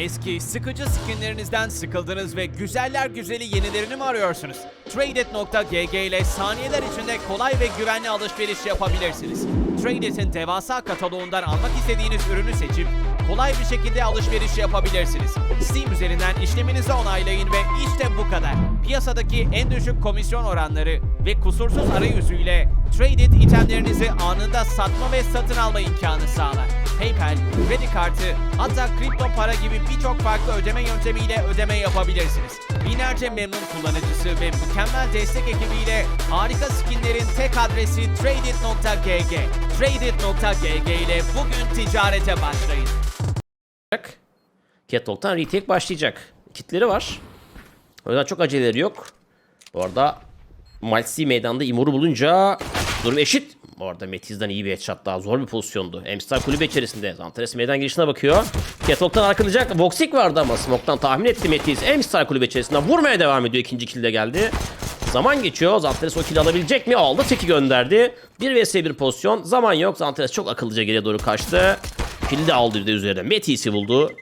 Eski, sıkıcı skinlerinizden sıkıldınız ve güzeller güzeli yenilerini mi arıyorsunuz? Tradeit.gg ile saniyeler içinde kolay ve güvenli alışveriş yapabilirsiniz. Tradeit'in devasa kataloğundan almak istediğiniz ürünü seçip kolay bir şekilde alışveriş yapabilirsiniz. Steam üzerinden işleminizi onaylayın ve işte bu kadar. Piyasadaki en düşük komisyon oranları ve kusursuz arayüzüyle Tradeit itemlerinizi anında satma ve satın alma imkanı sağlar. PayPal, kredi kartı, hatta kripto para gibi birçok farklı ödeme yöntemiyle ödeme yapabilirsiniz. Binlerce memnun kullanıcısı ve mükemmel destek ekibiyle harika skinlerin tek adresi Tradeit.gg. Tradeit.gg ile bugün ticarete başlayın. Catwalk'tan retake başlayacak. Kitleri var. O yüzden çok aceleleri yok. Bu arada Maltzy meydanda Imor'u bulunca durum eşit. Bu arada Metiz'den iyi bir headshot daha zor bir pozisyondu. Emstar kulübe içerisinde. Zantares meydan girişine bakıyor. Catwalk'tan arkalayacak. Voxic vardı ama Smoke'tan tahmin etti Metiz. Emstar kulübe içerisinde vurmaya devam ediyor. İkinci kill de geldi. Zaman geçiyor. Zantares o kill alabilecek mi? Aldı. Teki gönderdi. 1 vs 1 pozisyon. Zaman yok. Zantares çok akıllıca geriye doğru kaçtı. Kill'i de aldı bir de üzerine. Metis'i buldu.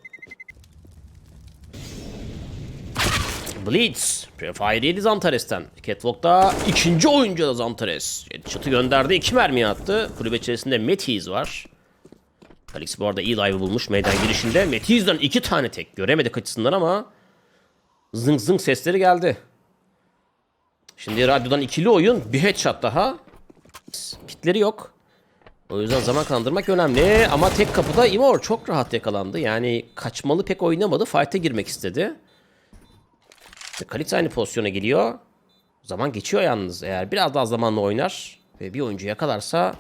Blitz. Prefire yedi Zantares'ten. Catwalk'ta ikinci oyuncu da Zantares. Çatı gönderdi. iki mermi attı. Kulübe içerisinde Metiz var. Alex bu arada iyi dive'ı bulmuş meydan girişinde. Metiz'den iki tane tek. Göremedik açısından ama zınk zınk sesleri geldi. Şimdi radyodan ikili oyun. Bir headshot daha. Kitleri yok. O yüzden zaman kandırmak önemli. Ama tek kapıda Imor çok rahat yakalandı. Yani kaçmalı pek oynamadı. Fight'e girmek istedi. Ve Kalitz aynı pozisyona geliyor. Zaman geçiyor yalnız. Eğer biraz daha zamanla oynar ve bir oyuncu yakalarsa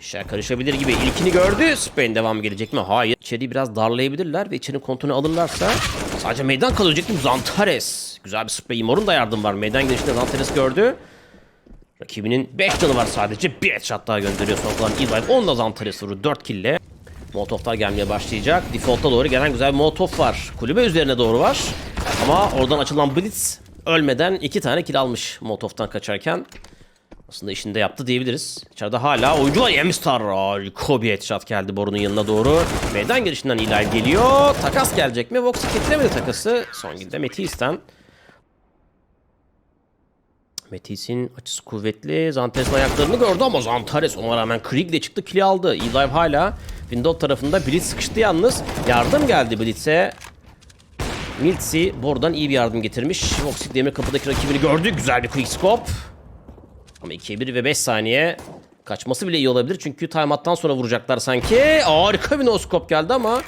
işler karışabilir gibi. İlkini gördü. Spain devam gelecek mi? Hayır. İçeriği biraz darlayabilirler ve içerinin kontrolünü alırlarsa sadece meydan kalacak değil mi? Zantares. Güzel bir spray. Imor'un da yardım var. Meydan girişinde Zantares gördü. Rakibinin 5 canı var sadece. Bir headshot daha gönderiyor son kalan Evive. Onunla Zantares vurdu 4 kille. Molotovlar gelmeye başlayacak. Default'a doğru gelen güzel bir molotov var. Kulübe üzerine doğru var. Ama oradan açılan Blitz ölmeden iki tane kill almış Molotov'tan kaçarken. Aslında işini de yaptı diyebiliriz. İçeride hala oyuncu var. Harika bir headshot geldi Borun'un yanına doğru. Meydan girişinden Eli geliyor. Takas gelecek mi? Vox getiremedi takası. Son gilde Metis'ten. Metis'in açısı kuvvetli. Zantares'in ayaklarını gördü ama Zantares ona rağmen Krieg de çıktı kili aldı. Eli hala Windows tarafında Blitz sıkıştı yalnız. Yardım geldi Blitz'e. Miltzi buradan iyi bir yardım getirmiş. Voxic demir kapıdaki rakibini gördü. Güzel bir quick scope. Ama 2'ye 1 ve 5 saniye. Kaçması bile iyi olabilir çünkü timeout'tan sonra vuracaklar sanki. Harika bir no scope geldi ama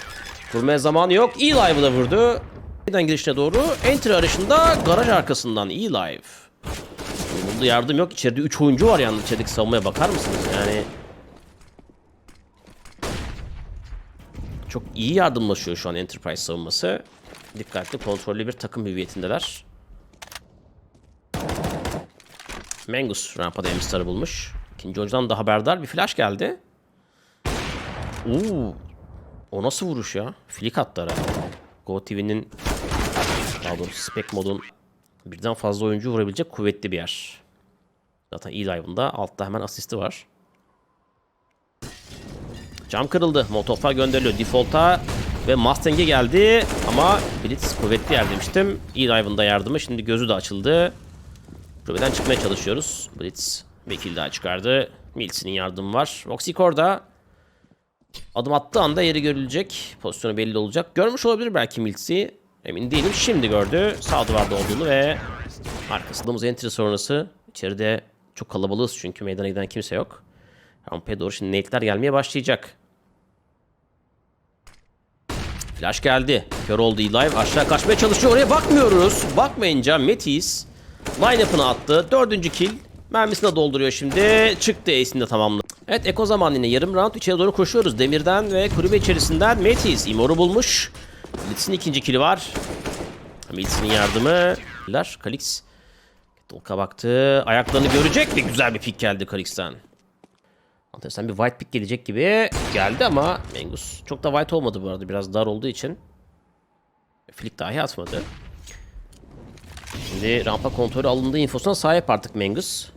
vurmaya zamanı yok. Eli live'ı da vurdu. Neden girişine doğru. Entry arayışında garaj arkasından E live. Bunda yardım yok. İçeride 3 oyuncu var yalnız içerideki savunmaya bakar mısınız? Yani çok iyi yardımlaşıyor şu an Enterprise savunması. Dikkatli, kontrollü bir takım hüviyetindeler. Mengus rampada Emstar'ı bulmuş. İkinci oyuncudan da haberdar bir flash geldi. Oo, o nasıl vuruş ya? Flick attı ara. Go TV'nin daha spec modun birden fazla oyuncu vurabilecek kuvvetli bir yer. Zaten E-Live'ında altta hemen asisti var. Cam kırıldı. Molotovlar gönderiliyor. Default'a ve Mustang'e geldi. Ama Blitz kuvvetli yer demiştim. E-Live'ın yardımı. Şimdi gözü de açıldı. Probeden çıkmaya çalışıyoruz. Blitz bir kill daha çıkardı. Mils'in yardımı var. Voxic orada. Adım attığı anda yeri görülecek. Pozisyonu belli olacak. Görmüş olabilir belki Mils'i. Emin değilim. Şimdi gördü. Sağ duvarda olduğunu ve arkasındığımız entry sonrası. İçeride çok kalabalığız çünkü meydana giden kimse yok. Rampaya doğru şimdi nate'ler gelmeye başlayacak. Flash geldi. Kör oldu live. Aşağı kaçmaya çalışıyor. Oraya bakmıyoruz. Bakmayınca Metis line-up'ını attı. Dördüncü kill. Mermisini de dolduruyor şimdi. Çıktı ace'ini de tamamladı. Evet Eko zaman yine yarım round içeri doğru koşuyoruz. Demirden ve kulübe içerisinden Metis Imor'u bulmuş. Blitz'in ikinci kill'i var. Blitz'in yardımı. Kalix. Dolka baktı. Ayaklarını görecek ve güzel bir pick geldi Kalix'ten. Enteresan bir white pick gelecek gibi geldi ama Mengus çok da white olmadı bu arada biraz dar olduğu için. Flick dahi atmadı. Şimdi rampa kontrolü alındığı infosuna sahip artık Mengus.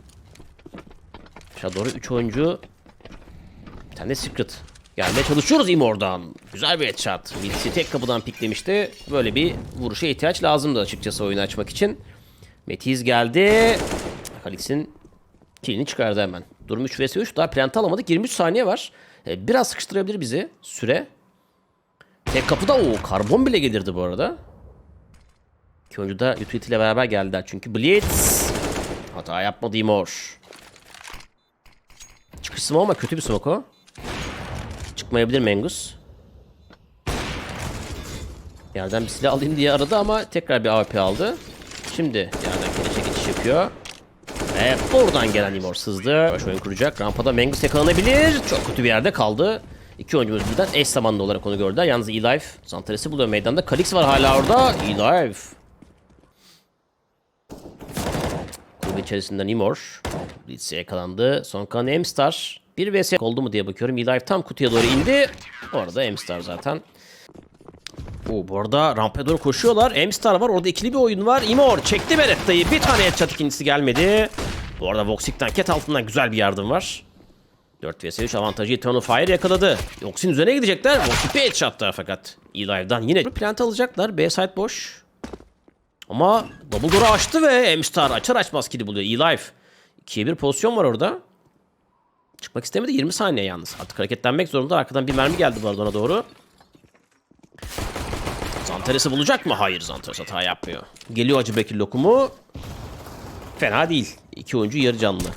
Aşağı doğru 3 oyuncu. Bir tane de Secret. Gelmeye çalışıyoruz Imor'dan. Güzel bir headshot. Milsi tek kapıdan piklemişti. Böyle bir vuruşa ihtiyaç lazımdı açıkçası oyunu açmak için. Metiz geldi. Kalix'in kilini çıkardı hemen. Durum 3 vs 3. Daha plant alamadık. 23 saniye var. Ee, biraz sıkıştırabilir bizi. Süre. Tek kapıda o karbon bile gelirdi bu arada. İki oyuncu da utility ile beraber geldiler. Çünkü Blitz hata yapmadı Imor. Çıkış smoke ama kötü bir smoke o. Çıkmayabilir Mengus. Yerden bir silah alayım diye aradı ama tekrar bir AWP aldı. Şimdi yerden keleşe geçiş yapıyor. Ve buradan gelen Imor sızdı. Baş oyun kuracak. Rampada Mengus yakalanabilir. Çok kötü bir yerde kaldı. İki oyuncumuz birden eş zamanlı olarak onu gördüler. Yalnız E-Life Zantares'i buluyor meydanda. Kalix var hala orada. E-Life. Kulübe içerisinden Imor. Blitz'e yakalandı. Son kalan M-Star. Bir vs oldu mu diye bakıyorum. E-Life tam kutuya doğru indi. Orada M-Star zaten. Oo, bu arada rampaya doğru koşuyorlar. M-Star var. Orada ikili bir oyun var. Imor çekti Beretta'yı. Bir tane headshot ikincisi gelmedi. Bu arada Voxic'ten ket altından güzel bir yardım var. 4 vs 3 avantajı Eternal Fire yakaladı. Voxic'in üzerine gidecekler. Voxic bir headshot daha fakat. E-Live'dan yine plant alacaklar. B side boş. Ama double door'u açtı ve M-Star açar açmaz kili buluyor. E-Live. 2'ye 1 pozisyon var orada. Çıkmak istemedi 20 saniye yalnız. Artık hareketlenmek zorunda. Arkadan bir mermi geldi bu arada ona doğru. Zantares'i bulacak mı? Hayır Zantares hata yapmıyor. Geliyor Acı Bekir lokumu. Fena değil. İki oyuncu yarı canlı.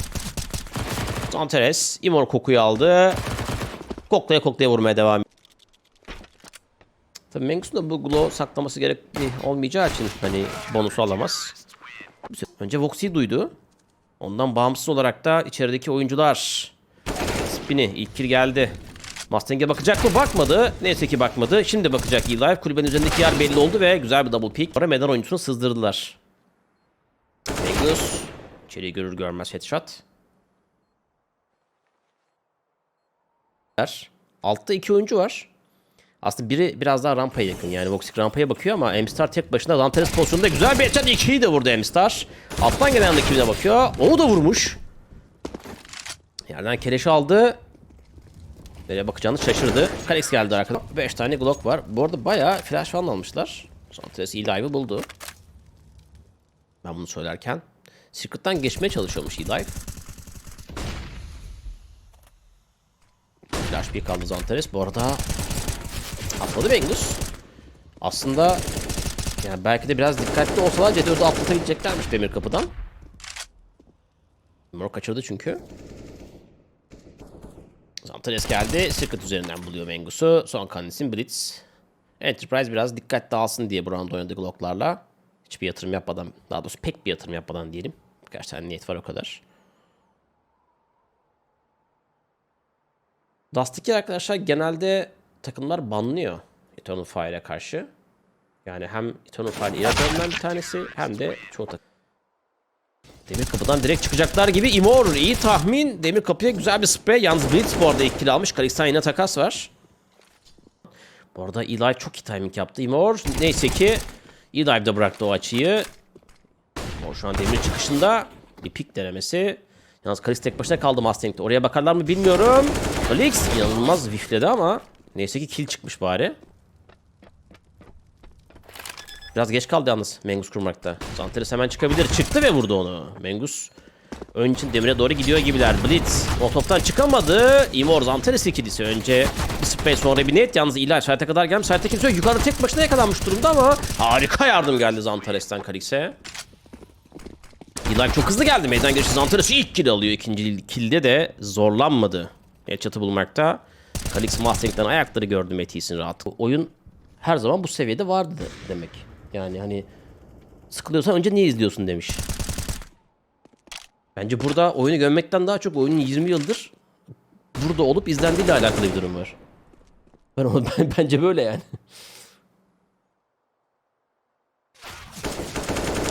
Zantares Imor kokuyu aldı. Koklaya koklaya vurmaya devam Tabii Mengus'un da bu glow saklaması gerekli olmayacağı için hani bonusu alamaz. Önce Voxy'yi duydu. Ondan bağımsız olarak da içerideki oyuncular. Spin'i ilk kill geldi. Mustang'e bakacak mı? Bakmadı. Neyse ki bakmadı. Şimdi bakacak E-Live. Kulübenin üzerindeki yer belli oldu ve güzel bir double pick. Sonra meydan oyuncusunu sızdırdılar. Mengus. İçeriği görür görmez headshot. Altta iki oyuncu var. Aslında biri biraz daha rampaya yakın. Yani Voxic rampaya bakıyor ama M-Star tek başına Lanteres pozisyonunda güzel bir headshot. İkiyi de vurdu M-Star. Alttan gelen de kimine bakıyor. Onu da vurmuş. Yerden keleşi aldı. Nereye bakacağını şaşırdı. Kalex geldi arkadan. 5 tane Glock var. Bu arada bayağı flash falan almışlar. Santres E-Live'ı buldu. Ben bunu söylerken. Secret'tan geçmeye çalışıyormuş E-Live. Flash bir kaldı Zantares. Bu arada atladı Bengus. Aslında yani belki de biraz dikkatli olsalar C4'ü atlatabileceklermiş demir kapıdan. Mor kaçırdı çünkü. Zantares geldi. Secret üzerinden buluyor Mengus'u. Son kanesin Blitz. Enterprise biraz dikkat dağılsın diye bu round oynadı Glock'larla. Hiçbir yatırım yapmadan, daha doğrusu pek bir yatırım yapmadan diyelim. Birkaç tane niyet var o kadar. Dust 2 arkadaşlar genelde takımlar banlıyor Eternal Fire'e karşı. Yani hem Eternal Fire iradlarından bir tanesi hem de çoğu takım. Demir kapıdan direkt çıkacaklar gibi. Imor iyi tahmin. Demir kapıya güzel bir spray. Yalnız Blitz bu arada ikili almış. Kalix'ten yine takas var. Bu arada Eli çok iyi timing yaptı. Imor neyse ki Eli de bıraktı o açıyı. Imor şu an demir çıkışında. Bir pik denemesi. Yalnız Kalix tek başına kaldı Mustang'de. Oraya bakarlar mı bilmiyorum. Kalix inanılmaz vifledi ama neyse ki kill çıkmış bari. Biraz geç kaldı yalnız Mengus kurmakta. Zanteres hemen çıkabilir. Çıktı ve vurdu onu. Mengus ön için demire doğru gidiyor gibiler. Blitz o toptan çıkamadı. Imor Zanteres ikilisi. Önce bir spray sonra bir net. Yalnız İlay Sert'e kadar gelmiş. Sert'e kimse yok. Yukarıda tek başına yakalanmış durumda ama harika yardım geldi Zanteres'ten Kalix'e. İlay çok hızlı geldi. Meydan girişi Zanteres ilk kill alıyor. İkinci killde de zorlanmadı. Headshot'ı bulmakta. Kalix Mustang'den ayakları gördü Metis'in rahat. Oyun her zaman bu seviyede vardı demek. Yani hani sıkılıyorsan önce niye izliyorsun demiş. Bence burada oyunu gömmekten daha çok oyunun 20 yıldır burada olup izlendiğiyle alakalı bir durum var. Ben, ben bence böyle yani.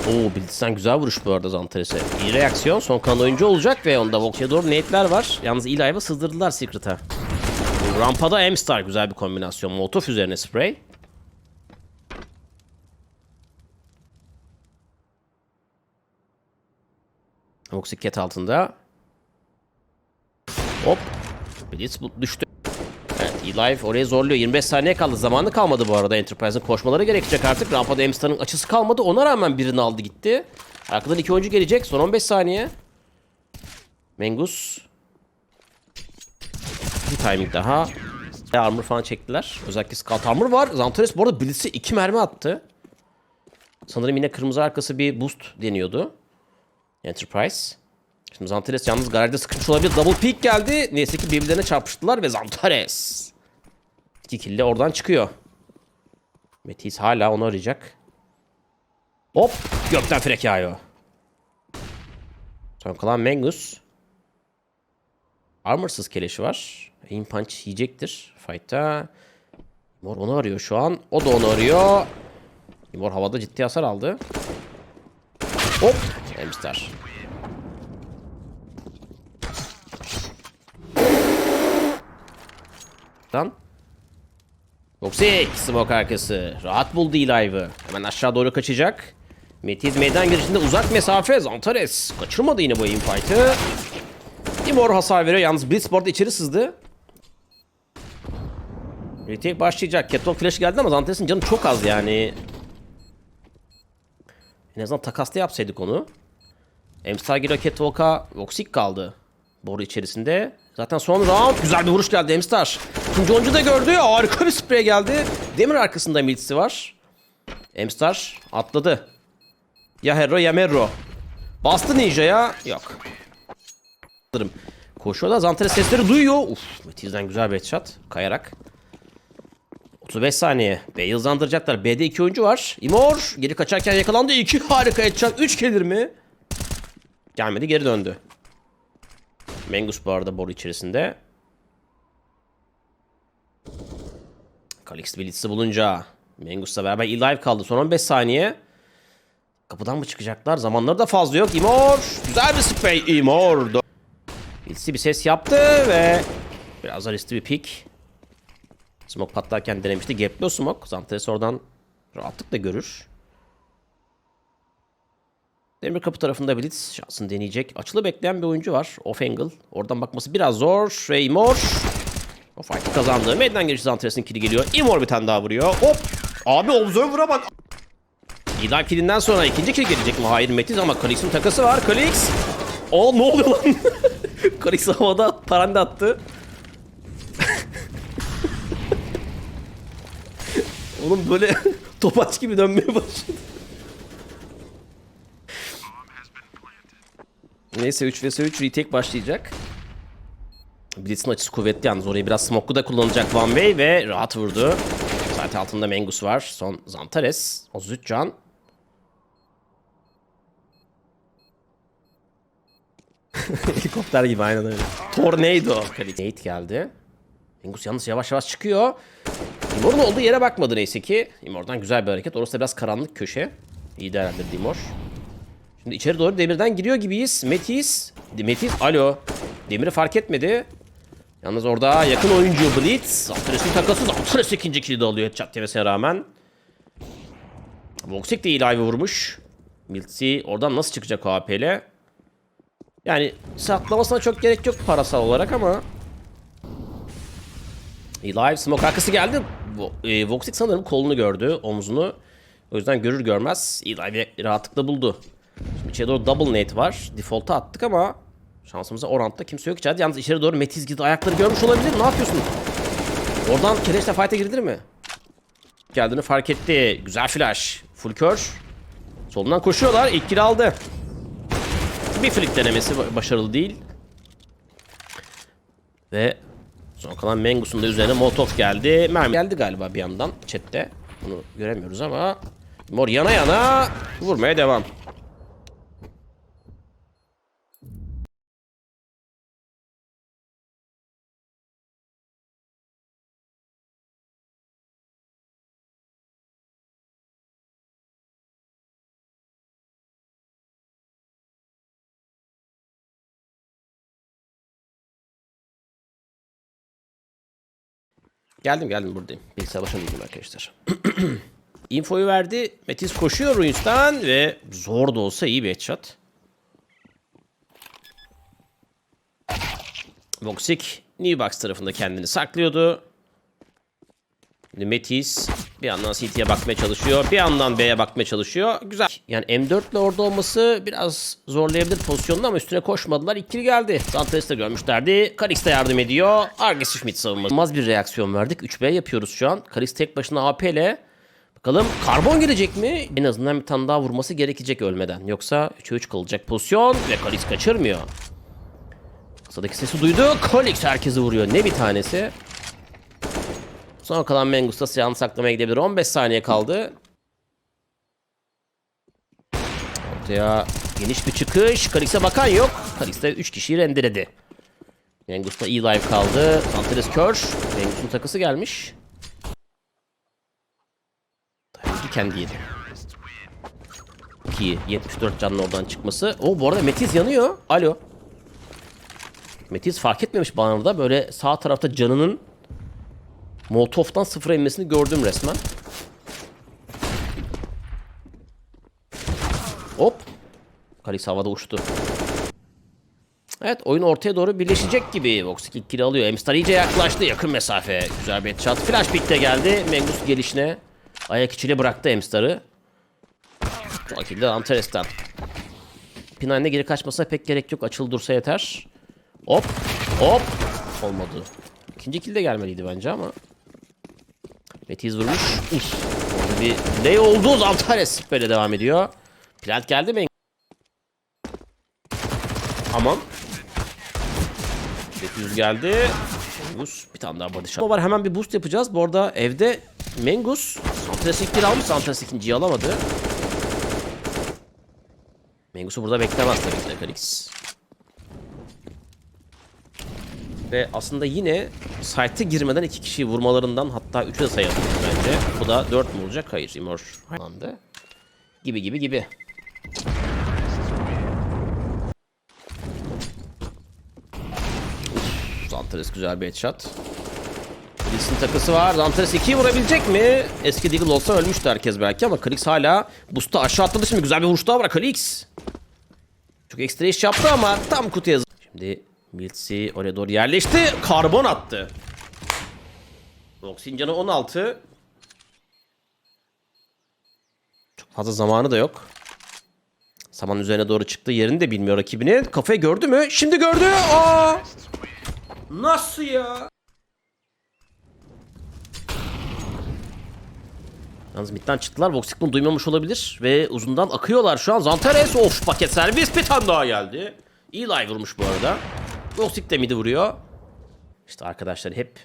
Oo Blitz'ten güzel vuruş bu arada Zantares'e. İyi reaksiyon. Son kalan oyuncu olacak ve onda Vox'ya doğru nate'ler var. Yalnız Eli'ye sızdırdılar Secret'a. Rampada M-Star güzel bir kombinasyon. Molotov üzerine spray. Voxic cat altında. Hop. Blitz düştü. Evet E-Live oraya zorluyor. 25 saniye kaldı. Zamanı kalmadı bu arada. Enterprise'ın koşmaları gerekecek artık. Rampada Amster'ın açısı kalmadı. Ona rağmen birini aldı gitti. Arkadan iki oyuncu gelecek. Son 15 saniye. Mengus. Bir timing daha. Ve Armor falan çektiler. Özellikle Scout Armor var. Zantares bu arada Blitz'e iki mermi attı. Sanırım yine kırmızı arkası bir boost deniyordu. Enterprise. Şimdi Zantares yalnız garajda sıkışmış olabilir. Double peak geldi. Neyse ki birbirlerine çarpıştılar ve Zantares. İki kill de oradan çıkıyor. Metis hala onu arayacak. Hop! Gökten frek yağıyor. Son kalan Mengus. Armorsız keleşi var. Aim punch yiyecektir fight'ta. Mor onu arıyor şu an. O da onu arıyor. Mor havada ciddi hasar aldı. Hop! Hamster. Lan. Toxic smoke arkası. Rahat buldu Elive'ı. Hemen aşağı doğru kaçacak. Metiz meydan girişinde uzak mesafe. Zantares kaçırmadı yine bu aim fight'ı. Timor hasar veriyor. Yalnız Blitzboard içeri sızdı. Retake başlayacak. Catwalk flash geldi ama Zantares'in canı çok az yani. En azından takasta yapsaydık onu. Emstar giriyor Catwalk'a. Voxic kaldı. Boru içerisinde. Zaten son round. Güzel bir vuruş geldi Emstar. İkinci oyuncu da gördü. Harika bir sprey geldi. Demir arkasında Milts'i var. Emstar atladı. Ya Herro ya Merro. Bastı Ninja'ya. Yok. Sanırım. Koşuyorlar. Zantares sesleri duyuyor. Uf, Metiz'den güzel bir headshot. Kayarak. 35 saniye. B'yi hızlandıracaklar. B'de 2 oyuncu var. Imor geri kaçarken yakalandı. 2 harika headshot. 3 gelir mi? Gelmedi geri döndü. Mengus bu arada boru içerisinde. Kalix Blitz'i bulunca Mengus'la beraber Elive kaldı. Son 15 saniye. Kapıdan mı çıkacaklar? Zamanları da fazla yok. Imor. Güzel bir spray. Imor. Blitz'i bir ses yaptı ve biraz riskli bir pick. Smoke patlarken denemişti. Gap'li o smoke. Zantares oradan rahatlıkla görür. Demir kapı tarafında Blitz şansını deneyecek. Açılı bekleyen bir oyuncu var. Off angle. Oradan bakması biraz zor. Raymor. O fight'ı kazandı. Meydan girişi Zantares'in kili geliyor. Imor bir tane daha vuruyor. Hop. Abi Observer'a bak. İdal kilinden sonra ikinci kill gelecek mi? Hayır Metiz ama Kalix'in takası var. Kalix. Aa ne oluyor lan? Kalix havada paranda attı. Oğlum böyle topaç gibi dönmeye başladı. Neyse 3 vs 3 retake başlayacak. Blitz'in açısı kuvvetli yalnız orayı biraz smoke'lu da kullanacak Van Way ve rahat vurdu. Zaten altında Mengus var. Son Zantares. 33 can. Helikopter gibi aynen öyle. Tornado. Nate geldi. Mengus yalnız yavaş yavaş çıkıyor. Imor'un olduğu yere bakmadı neyse ki. Imor'dan güzel bir hareket. Orası da biraz karanlık köşe. İyi değerlendirdi Imor. Şimdi içeri doğru demirden giriyor gibiyiz. Metis. Metis alo. Demiri fark etmedi. Yalnız orada yakın oyuncu Blitz. Zantares'in takası. Zantares ikinci kilidi alıyor headshot yemesine rağmen. Voxic de ilahi vurmuş. Miltzi oradan nasıl çıkacak o AP? Yani saklamasına çok gerek yok parasal olarak ama Live smoke arkası geldi. E, Voxic sanırım kolunu gördü, omzunu. O yüzden görür görmez Eli'yi rahatlıkla buldu. Şimdi içeri doğru double nade var. Default'a attık ama şansımıza o roundda kimse yok içeride. Yalnız içeri doğru Metiz gidi ayakları görmüş olabilir. Ne yapıyorsun? Oradan Keleş'le fight'a girdir mi? Geldiğini fark etti. Güzel flash. Full kör. Solundan koşuyorlar. İlk kill aldı. Bir flick denemesi ba- başarılı değil. Ve Son kalan Mengus'un da üzerine Molotov geldi. Mermi geldi galiba bir yandan chatte. Bunu göremiyoruz ama Mor yana yana vurmaya devam. Geldim geldim buradayım. Bilgisayar başına değilim arkadaşlar. Infoyu verdi. Metis koşuyor Ruins'tan ve zor da olsa iyi bir headshot. Voxic New Box tarafında kendini saklıyordu. Şimdi Metis bir yandan CT'ye bakmaya çalışıyor. Bir yandan B'ye bakmaya çalışıyor. Güzel. Yani M4 ile orada olması biraz zorlayabilir pozisyonunu ama üstüne koşmadılar. İkili geldi. Zantares de görmüşlerdi. Kalix de yardım ediyor. Mid savunması. İnanılmaz bir reaksiyon verdik. 3B yapıyoruz şu an. Kalix tek başına AP ile. Bakalım karbon gelecek mi? En azından bir tane daha vurması gerekecek ölmeden. Yoksa 3'e 3 kalacak pozisyon ve Kalix kaçırmıyor. Kasadaki sesi duydu. Kalix herkesi vuruyor. Ne bir tanesi. Sonra kalan Mengus da silahını saklamaya gidebilir. 15 saniye kaldı. Ortaya geniş bir çıkış. Kalix'e bakan yok. Kalix de 3 kişiyi rendeledi. Mengus da iyi live kaldı. Santres kör. Mengus'un takısı gelmiş. Dayanıcı kendi yedi. Ki 74 canlı oradan çıkması. O bu arada Metiz yanıyor. Alo. Metiz fark etmemiş bana da böyle sağ tarafta canının Molotov'tan sıfıra inmesini gördüm resmen. Hop. Kalis havada uçtu. Evet oyun ortaya doğru birleşecek gibi. Vox 2 kill alıyor. Emstar iyice yaklaştı. Yakın mesafe. Güzel bir headshot. Flash pick de geldi. Mengus gelişine. Ayak içiyle bıraktı Emstar'ı. Çok kill de Antares'ten. Pinayn'de geri kaçmasına pek gerek yok. Açıl dursa yeter. Hop. Hop. Olmadı. İkinci kill de gelmeliydi bence ama. Metiz vurmuş. Uf. Orada bir delay oldu. Zantares böyle devam ediyor. Plant geldi mi? Aman. Metiz geldi. Mengus bir tane daha body shot var. Hemen bir boost yapacağız. Bu arada evde Mengus ilk kill almış. Zantares ikinciyi alamadı. Mengus'u burada beklemez tabii ki Kalix. Ve aslında yine site'e girmeden iki kişiyi vurmalarından hatta üçü de sayalım bence. Bu da dört mü olacak? Hayır. Imor. Gibi gibi gibi. Zantares güzel bir headshot. Krix'in takısı var. Zantares 2'yi vurabilecek mi? Eski Deagle olsa ölmüştü herkes belki ama Krix hala boost'u aşağı atladı şimdi. Güzel bir vuruş daha var Krix. Çok ekstra iş yaptı ama tam kutuya... Şimdi Miltsi oraya doğru yerleşti. Karbon attı. Roxin canı 16. Çok fazla zamanı da yok. Saman üzerine doğru çıktı. Yerini de bilmiyor rakibini. Kafayı gördü mü? Şimdi gördü. Aa! Nasıl ya? Yalnız midden çıktılar. Voxic bunu duymamış olabilir. Ve uzundan akıyorlar şu an. Zantares of paket servis bir tane daha geldi. Live vurmuş bu arada. Voxic de midi vuruyor. İşte arkadaşlar hep...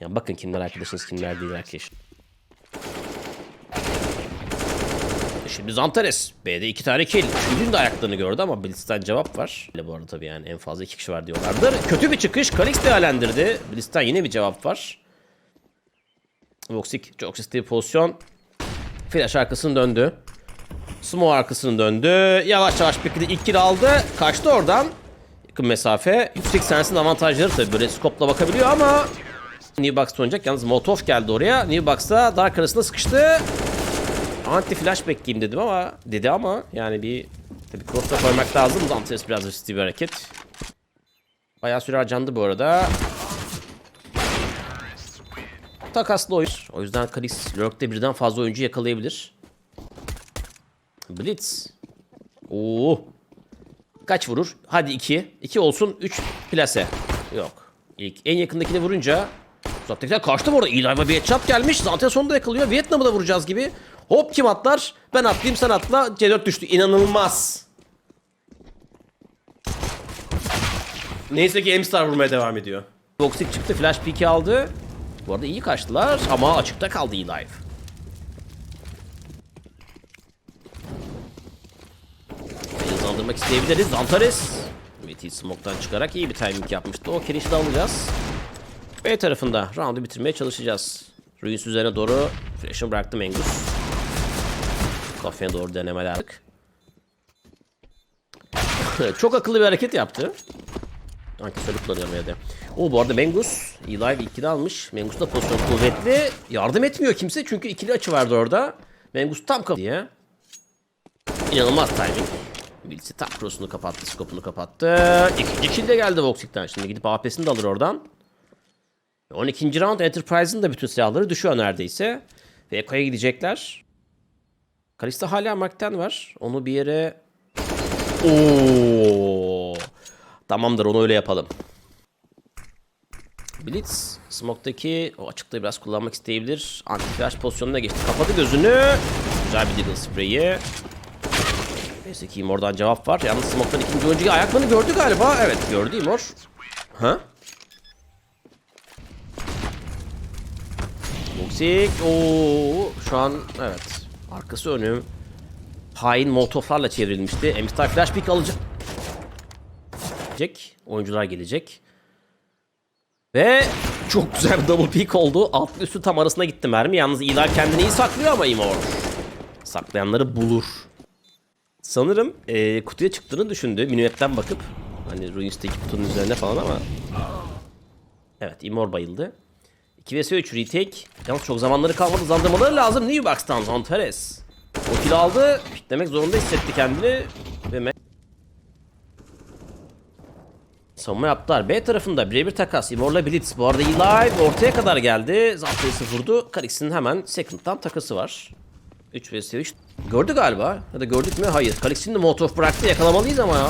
Ya bakın kimler arkadaşınız kimler değil arkadaşlar. Şimdi Zantares. B'de iki tane kill. Üçüncünün de ayaklarını gördü ama Blitz'ten cevap var. Bu arada tabii yani en fazla iki kişi var diyorlardır. Kötü bir çıkış. Kalix değerlendirdi. Blitz'ten yine bir cevap var. Voxic çok riskli bir pozisyon. Flash arkasını döndü. Smoke arkasını döndü. Yavaş yavaş bekledi. İlk kill aldı. Kaçtı oradan. Yakın mesafe. Yüksek sensin avantajları tabii. Böyle scope'la bakabiliyor ama New Box oynayacak. Yalnız Molotov geldi oraya. New Box'ta Dark arasında sıkıştı. Anti flash bekleyeyim dedim ama dedi ama yani bir tabii cross'ta koymak lazım. Zantes biraz riskli bir hareket. Bayağı süre harcandı bu arada. Takaslı oyun. O yüzden Kalix Lurk'te birden fazla oyuncu yakalayabilir. Blitz. Oo. Kaç vurur? Hadi 2. 2 olsun 3 plase. Yok. İlk en yakındakini vurunca uzaktakiler kaçtı bu arada. Bir headshot gelmiş. Zaten sonunda yakalıyor. Vietnam'ı da vuracağız gibi. Hop kim atlar? Ben atlayayım sen atla. C4 düştü. İnanılmaz. Neyse ki M-Star vurmaya devam ediyor. Boxing çıktı. Flash peek'i aldı. Bu arada iyi kaçtılar ama açıkta kaldı E-Live. Hızlandırmak isteyebiliriz. Zantares. VT Smoke'tan çıkarak iyi bir timing yapmıştı. O kirişi de alacağız. B tarafında roundu bitirmeye çalışacağız. Ruins üzerine doğru flash'ını bıraktı Mengus. Kafeye doğru denemeler. Çok akıllı bir hareket yaptı. Ankesörü kullanıyorum evde. O bu arada Mengus Eli ikili almış. Mengus da pozisyon kuvvetli. Yardım etmiyor kimse çünkü ikili açı vardı orada. Mengus tam kapı diye. İnanılmaz timing. Bilsi tam cross'unu kapattı, scope'unu kapattı. İkinci kill de geldi Voxic'ten. Şimdi gidip AP'sini de alır oradan. 12. round Enterprise'ın da bütün silahları düşüyor neredeyse. Ve Eko'ya gidecekler. Kalista hala Mark 10 var. Onu bir yere... Oo. Tamamdır onu öyle yapalım. Blitz Smoke'daki o açıklığı biraz kullanmak isteyebilir. Anti-flash pozisyonuna geçti. Kapadı gözünü. Güzel bir Deagle Spray'i. Neyse ki oradan cevap var. Yalnız Smoke'tan ikinci oyuncuyu ayaklarını gördü galiba. Evet gördü İmor. Ha? Toksik. Oo, şu an evet. Arkası önü. Hain molotoflarla çevrilmişti. Emistar flash pick alacak. Gelecek. Oyuncular gelecek. Ve çok güzel bir double pick oldu. Altlı üstü tam arasına gitti mermi. Yalnız Eli kendini iyi saklıyor ama Imor. Saklayanları bulur. Sanırım eee, kutuya çıktığını düşündü. Minuet'ten bakıp. Hani Ruins'teki kutunun üzerine falan ama. Evet Imor bayıldı. 2 vs 3 retake. Yalnız çok zamanları kalmadı. Zandırmaları lazım. New Box'tan Zontares. O kill aldı. Demek zorunda hissetti kendini. Ve me- Savunma yaptılar. B tarafında birebir takas. Imor'la Blitz. Bu arada Eli ortaya kadar geldi. Zantares'i vurdu. Kalix'in hemen second'dan takası var. 3 vs 3. Gördü galiba. Ya da gördük mü? Hayır. Kalix'in de molotov bıraktı. Yakalamalıyız ama ya.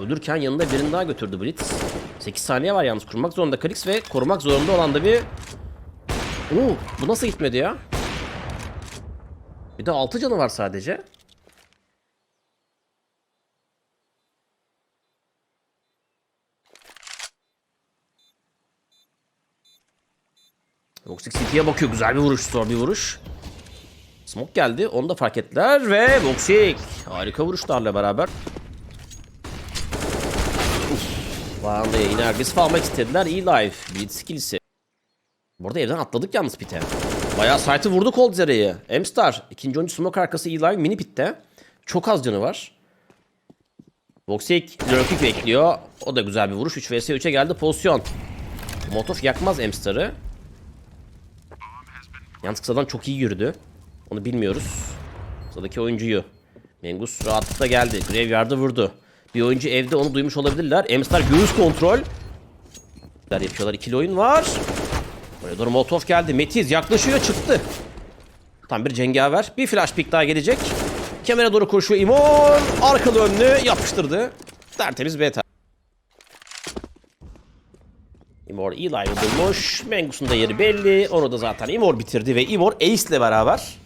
Ölürken yanında birini daha götürdü Blitz. 8 saniye var yalnız. Kurmak zorunda Kalix ve korumak zorunda olan da bir... Oo, bu nasıl gitmedi ya? Bir de 6 canı var sadece. Voxic City'ye bakıyor. Güzel bir vuruş. Zor bir vuruş. Smoke geldi. Onu da fark ettiler ve Voxic. Harika vuruşlarla beraber. Varanda yine agresif almak istediler. İyi life. Beat skillsi. Bu arada evden atladık yalnız pite. Bayağı site'ı vurdu Coldzere'yi. M-Star. ikinci oyuncu smoke arkası Eli mini pitte. Çok az canı var. Voxic lurking bekliyor. O da güzel bir vuruş. 3 vs 3'e geldi pozisyon. Molotov yakmaz M-Star'ı. Yalnız kısadan çok iyi yürüdü. Onu bilmiyoruz. Kısadaki oyuncuyu. Mengus rahatlıkla geldi. Graveyard'ı vurdu. Bir oyuncu evde onu duymuş olabilirler. M-Star göğüs kontrol. yapıyorlar. İkili oyun var. Buraya doğru Molotov geldi. Metiz yaklaşıyor çıktı. Tam bir cengaver. Bir flash pick daha gelecek. Kemere doğru koşuyor İmon. Arkalı önlü yapıştırdı. Tertemiz beta. Imor Eli'yi bulmuş. Mengus'un da yeri belli. Onu da zaten Imor bitirdi ve Imor Ace ile beraber